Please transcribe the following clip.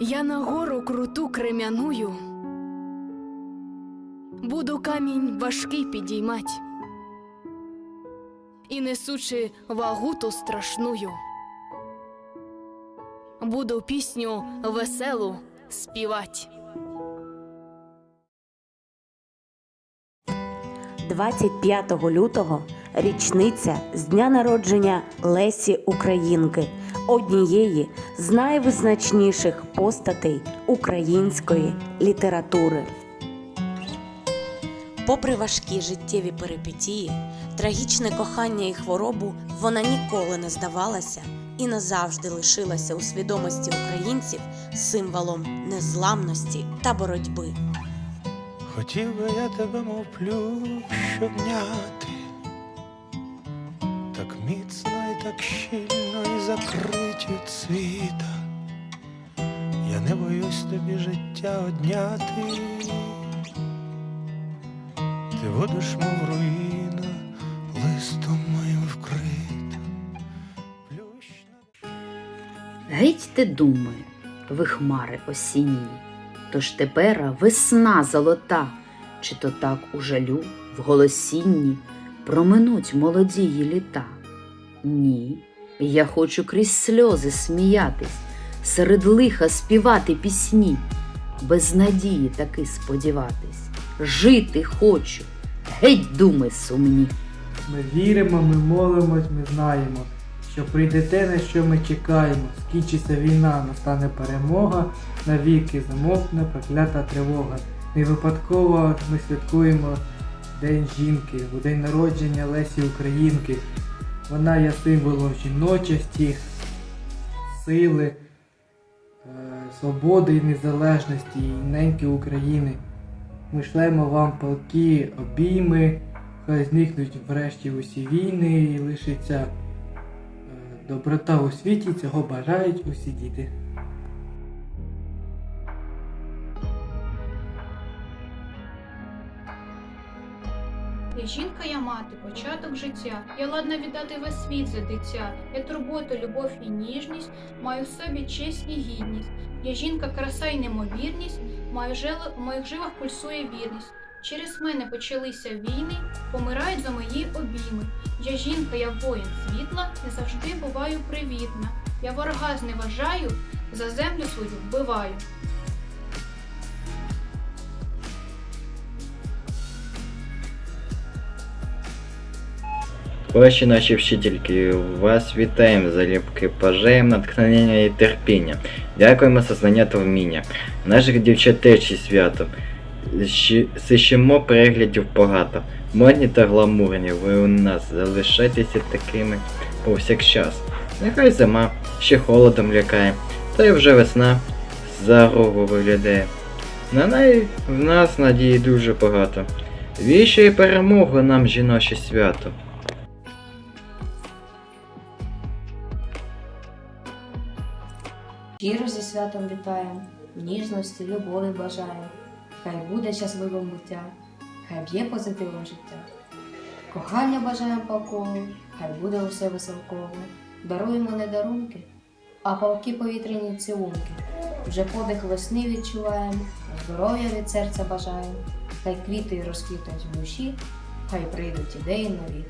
Я на гору круту крем'яную. Буду камінь важкий підіймать. І несучи вагу ту страшную. Буду пісню веселу співать. 25 лютого річниця з дня народження Лесі Українки, однієї з найвизначніших постатей української літератури. Попри важкі життєві перипетії, трагічне кохання і хворобу, вона ніколи не здавалася і назавжди лишилася у свідомості українців символом незламності та боротьби. Хотів би я тебе, мов плющ обняти, так міцно і так щільно і закрить від світа. Я не боюсь тобі життя одняти. Ти будеш, мов руїна, листом моїм вкрита. Плющ на Геть ти думає, ви хмари осінні, тож тепера весна золота, чи то так у жалю, в голосінні проминуть молодії літа. Ні, я хочу крізь сльози сміятись, серед лиха співати пісні, без надії таки сподіватись, жити хочу, геть думи сумні. Ми віримо, ми молимось, ми знаємо, що прийде те, на що ми чекаємо. Скінчиться війна, настане перемога, навіки замовкне проклята тривога. Не випадково ми святкуємо День жінки, у день народження Лесі Українки. Вона є символом жіночості, сили, е, свободи і незалежності і неньки України. Ми шлемо вам палки обійми. Хай зникнуть врешті усі війни і лишиться е, доброта у світі, цього бажають усі діти. Я жінка, я мати, початок життя. Я ладна віддати весь світ за дитя. Я турботу, любов і ніжність, маю в собі честь і гідність. Я жінка, краса і немовірність, маю жили, у моїх жилах пульсує вірність. Через мене почалися війни, помирають за мої обійми. Я жінка, я воїн світла, не завжди буваю привітна. Я ворога зневажаю, за землю свою вбиваю. Ваші наші вчительки, вас вітаємо, залюбки, бажаємо натхнення і терпіння. Дякуємо за знання та вміння. Наших дівчат теж свято. Сищимо переглядів багато. Модні та гламурні, ви у нас залишайтеся такими повсякчас. Нехай зима ще холодом лякає, та й вже весна за рогу виглядає. На неї в нас надії дуже багато. Віщо і перемогу нам жіноче свято. Щиро зі святом вітаємо, ніжності, любові бажаємо. Хай буде щасливим буття, хай б'є позитивом життя. Кохання бажаємо палково, хай буде усе веселково. Даруємо не дарунки, а палки повітряні цілунки. Вже подих весни відчуваємо, здоров'я від серця бажаємо. Хай квіти розквітнуть в душі, хай прийдуть ідеї нові.